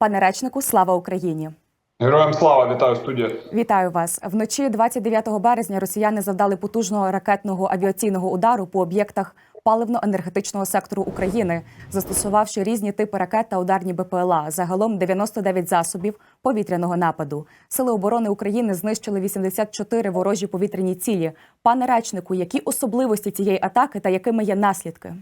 Пане речнику, слава Україні! Героям слава, вітаю студія. Вітаю вас вночі. 29 березня. Росіяни завдали потужного ракетного авіаційного удару по об'єктах паливно-енергетичного сектору України, застосувавши різні типи ракет та ударні БПЛА. Загалом 99 засобів повітряного нападу. Сили оборони України знищили 84 ворожі повітряні цілі. Пане речнику, які особливості цієї атаки та якими є наслідки?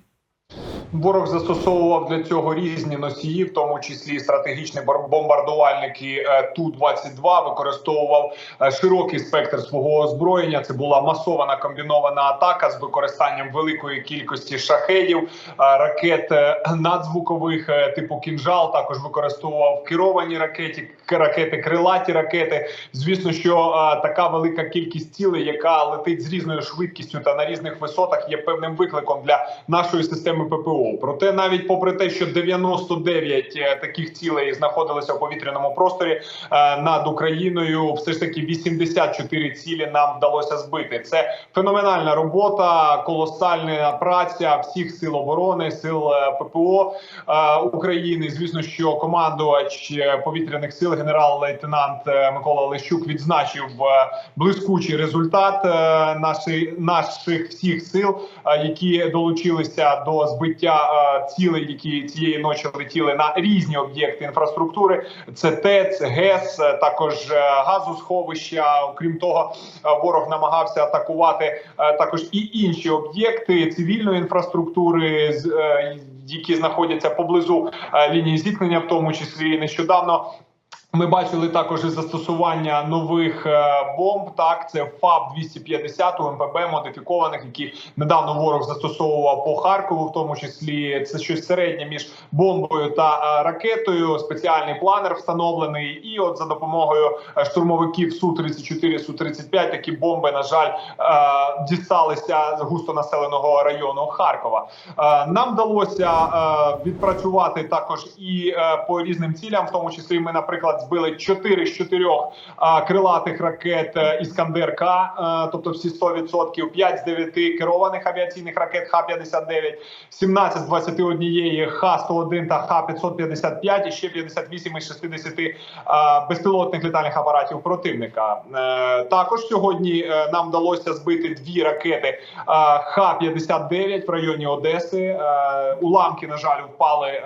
Ворог застосовував для цього різні носії, в тому числі стратегічні бомбардувальники е, Ту-22, використовував е, широкий спектр свого озброєння. Це була масована комбінована атака з використанням великої кількості шахедів, е, ракет надзвукових типу кінжал. Також використовував керовані ракети, ракети, крилаті ракети. Звісно, що така велика кількість цілей, яка летить з різною швидкістю та на різних висотах, є певним викликом для нашої системи ППО. Проте, навіть попри те, що 99 е, таких цілей знаходилися в повітряному просторі е, над Україною, все ж таки 84 цілі нам вдалося збити. Це феноменальна робота, колосальна праця всіх сил оборони, сил е, ППО України. Звісно, що командувач повітряних сил, генерал-лейтенант Микола Лещук, відзначив блискучий результат наших всіх сил, які долучилися до збиття е, цілей, які цієї ночі летіли на різні об'єкти інфраструктури. Це ТЕЦ, ГЕС, е, також е, газосховища. Окрім того, ворог намагався атакувати також і інші об'єкти цивільної інфраструктури, з- які знаходяться поблизу лінії зіткнення, в тому числі нещодавно. Ми бачили також і застосування нових е, бомб. Так, це ФАБ 250 УМПБ модифікованих, які недавно ворог застосовував по Харкову, в тому числі це щось середнє між бомбою та е, ракетою. Спеціальний планер встановлений, і от за допомогою е, штурмовиків Су 34 Су 35 такі бомби, на жаль, дісталися з густонаселеного району Харкова. Нам вдалося відпрацювати також і по різним цілям, в тому числі ми, наприклад, збили 4 з 4 е, крилатих ракет е, Іскандер К, е, тобто всі 100%, 5 з 9 керованих авіаційних ракет Х-59, 17 з 21 Х-101 та Х-555 і ще 58 із 60 е, безпілотних літальних апаратів противника. Також сьогодні нам вдалося збити дві ракети е, Х-59 в районі Одеси. Уламки, на жаль, впали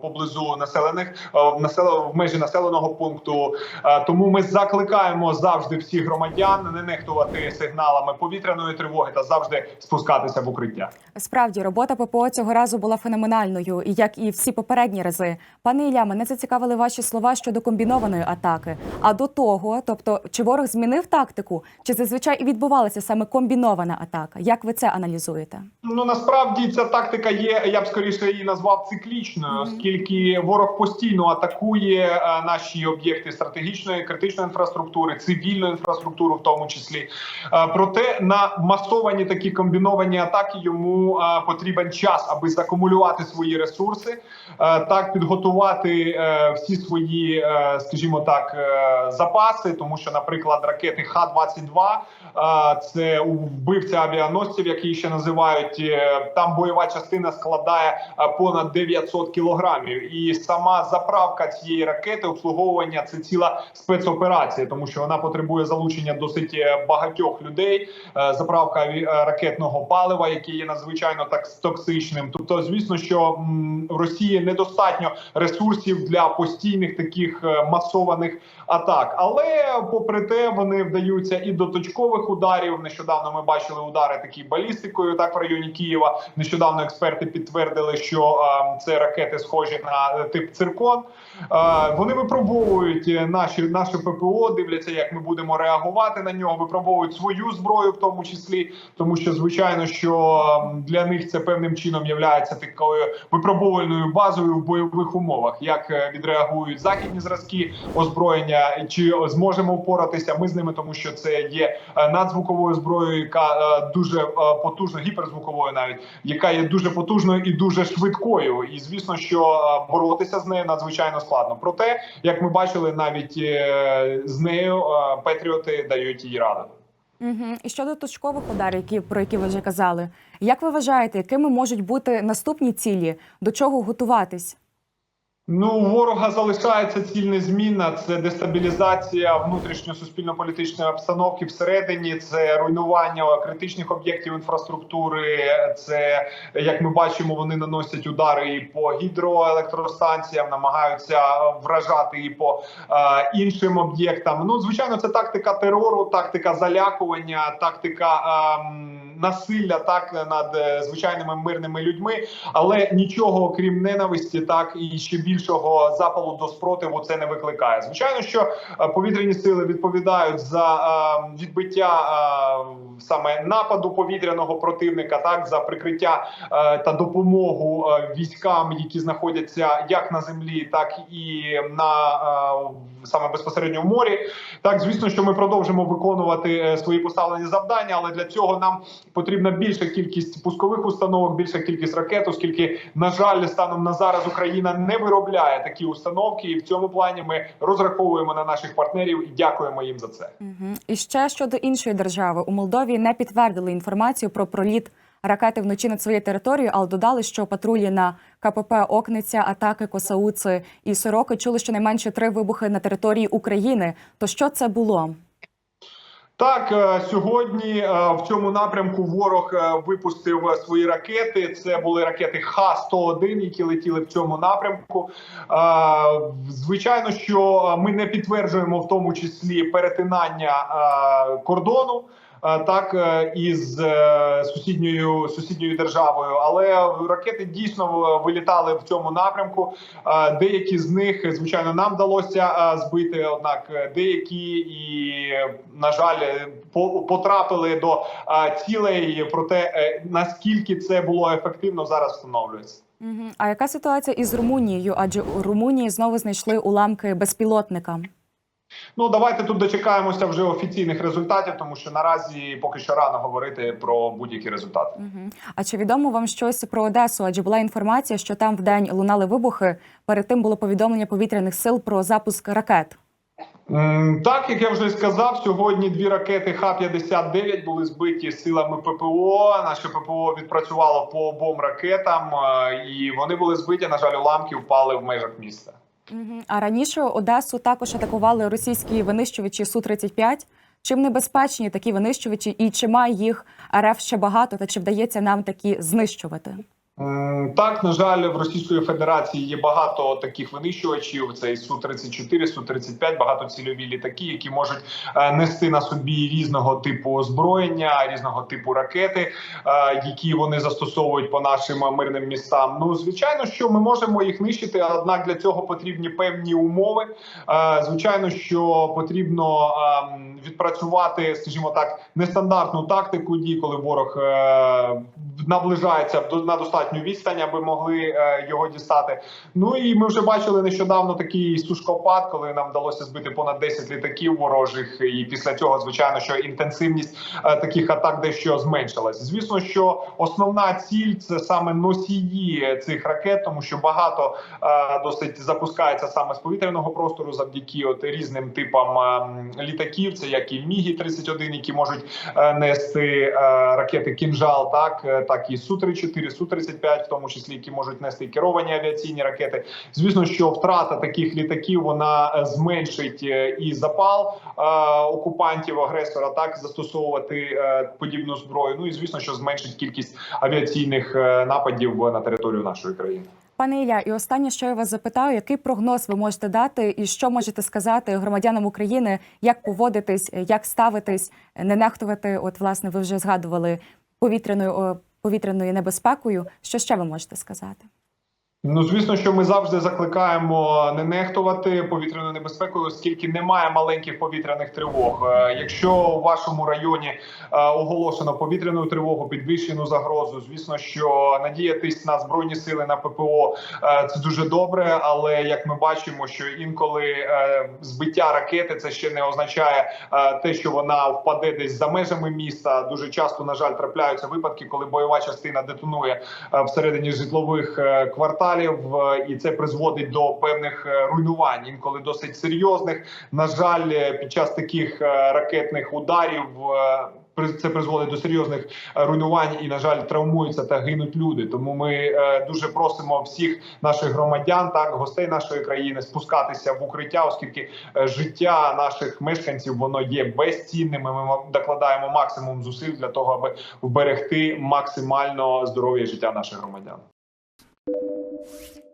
поблизу населених в насел- в межі населеного пункту. Е, Тому ми закликаємо завжди всіх громадян не нехтувати сигналами повітряної тривоги та завжди спускатися в укриття. Справді, робота ППО цього разу була феноменальною, і як і всі попередні рази. Пане Ілля, мене зацікавили ваші слова щодо комбінованої атаки. А до того, тобто, чи ворог змінив тактику, чи зазвичай і відбувалася саме комбінована атака? Як ви це аналізуєте? Ну насправді ця тактика є. Я б скоріше її назвав циклічною, оскільки ворог постійно атакує е, наші об'єкти стратегічної критичної інфраструктури, цивільної інфраструктури, в тому числі. Проте на масовані такі комбіновані атаки йому потрібен час, аби закумулювати свої ресурси, так підготувати е, всі свої, е, скажімо так, е, запаси, тому що, наприклад, ракети Х-22 е, це вбивця авіаносців, які ще називають там бойова частина складає понад 900 кілограмів, і сама заправка цієї ракети обслуговування це ціла спецоперація, тому що вона потребує залучення досить е, багатьох людей. Е, Заправка е, ракетного палива, яке є надзвичайно так токсичним. Тобто, звісно, що в Росії недостатньо ресурсів для постійних таких масованих атак. Але попри те, вони вдаються і до точкових ударів. Нещодавно ми бачили удари такі балістикою, так в районі Києва. Нещодавно експерти підтвердили, що е, це ракети схожі на тип циркон. Вони випробовують е, наші наше ППО, дивляться, як ми будемо реагувати на нього. Випробовують свою зброю, в тому числі, тому що звичайно, що для них це певним чином є такою випробовувальною базою в бойових умовах. Як е, відреагують західні зразки озброєння, чи зможемо впоратися ми з ними, тому що це є е, надзвуковою зброєю, яка дуже потужно, гіперзвуковою, навіть яка є дуже потужною і дуже швидкою. І звісно, що боротися з нею надзвичайно складно. Проте, як ми бачили, навіть е, з нею е, патріоти дають їй раду. Угу. І щодо точкових ударів, які про які ви вже казали, як ви вважаєте, якими можуть бути наступні цілі, до чого готуватись? Ну, у ворога залишається ціль незмінна. Це дестабілізація внутрішньо-суспільно-політичної обстановки всередині, це руйнування критичних об'єктів інфраструктури. Це як ми бачимо, вони наносять удари і по гідроелектростанціям, намагаються вражати і по е, іншим об'єктам. Ну, звичайно, це тактика терору, тактика залякування, тактика е, насилля так над е, звичайними мирними людьми, але нічого крім ненависті, так і ще більшого запалу до спротиву це не викликає. Звичайно, що е, повітряні сили відповідають за е, відбиття саме нападу повітряного противника, так за прикриття та допомогу військам, які знаходяться як на землі, так і на саме безпосередньо в морі. Так, звісно, що ми продовжимо виконувати е, свої поставлені завдання, але для цього нам потрібна більша кількість пускових установок, більша кількість ракет, оскільки, на жаль, станом на зараз Україна не виробляє такі установки, і в цьому плані ми розраховуємо на наших партнерів і дякуємо їм за це. Угу. І ще щодо іншої держави у Молдові не підтвердили інформацію про проліт ракети вночі над своєю територією, але додали, що патрулі на КПП Окниця, атаки Косауци і Сороки чули щонайменше три вибухи на території України. То що це було? Так, е, сьогодні е, в цьому напрямку ворог е, випустив свої ракети. Це були ракети Х-101, які летіли в цьому напрямку. Звичайно, що ми не підтверджуємо в тому числі перетинання кордону. Е, Так, е, із е, сусідньою сусідньою державою, але ракети дійсно вилітали в цьому напрямку. Деякі з них, звичайно, нам вдалося збити однак, деякі і на жаль по- потрапили до цілей. Проте наскільки це було ефективно, зараз встановлюється. А яка ситуація із Румунією? Адже у Румунії знову знайшли уламки безпілотника. Ну давайте тут дочекаємося вже офіційних результатів, тому що наразі поки що рано говорити про будь-які результати. Угу. А чи відомо вам щось про Одесу? Адже була інформація, що там вдень лунали вибухи. Перед тим було повідомлення повітряних сил про запуск ракет. Так, як я вже сказав, сьогодні дві ракети Х-59 були збиті силами ППО. Наше ППО відпрацювало по обом ракетам, е, і вони були збиті. На жаль, уламки впали в межах міста. А раніше Одесу також атакували російські винищувачі Су-35. Чим небезпечні такі винищувачі, і чи має їх РФ ще багато, та чи вдається нам такі знищувати? Так, на жаль, в Російської Федерації є багато таких винищувачів. Це і су 34 су 35 багатоцільові літаки, які можуть е, нести на собі різного типу озброєння, різного типу ракети, е, які вони застосовують по нашим мирним містам. Ну звичайно, що ми можемо їх нищити, однак для цього потрібні певні умови. Е, Звичайно, що потрібно ем, відпрацювати, скажімо так, нестандартну тактику дій, коли ворог наближається до на достатню відстань, аби могли е, його дістати. Ну і ми вже бачили нещодавно такий сушкопад, коли нам вдалося збити понад 10 літаків ворожих. І після цього, звичайно, що інтенсивність е, таких атак дещо зменшилась. Звісно, що основна ціль це саме носії цих ракет, тому що багато е, досить запускається саме з повітряного простору завдяки от різним типам е, літаків. Це як і мігі 31 які можуть нести ракети кінжал, так так і су 34 су 35 в тому числі, які можуть нести керовані авіаційні ракети. Звісно, що втрата таких літаків вона е, зменшить е, і запал е, окупантів агресора, так застосовувати е, подібну зброю. Ну і звісно, що зменшить кількість авіаційних е, нападів на територію нашої країни. Пане Ілля, і останнє, що я вас запитаю, який прогноз ви можете дати, і що можете сказати громадянам України, як поводитись, як ставитись, не нехтувати? От, власне, ви вже згадували повітряною повітряною небезпекою. Що ще ви можете сказати? Ну, звісно, що ми завжди закликаємо не нехтувати повітряною небезпекою, оскільки немає маленьких повітряних тривог. Е, Якщо у вашому районі е, оголошено повітряну тривогу, підвищену загрозу, звісно, що надіятись на збройні сили на ППО е, це дуже добре. Але як ми бачимо, що інколи збиття ракети це ще не означає те, що вона впаде десь за межами міста. Дуже часто, на жаль, трапляються випадки, коли бойова частина детонує всередині житлових е, кварталів, е, і це призводить до певних е, руйнувань, інколи досить серйозних. На жаль, е, під час таких ракетних ударів. це призводить до серйозних руйнувань і, на жаль, травмуються та гинуть люди. Тому ми дуже просимо всіх наших громадян, так гостей нашої країни, спускатися в укриття, оскільки життя наших мешканців воно є безцінним. Ми докладаємо максимум зусиль для того, аби вберегти максимально здоров'я життя наших громадян. Thank you.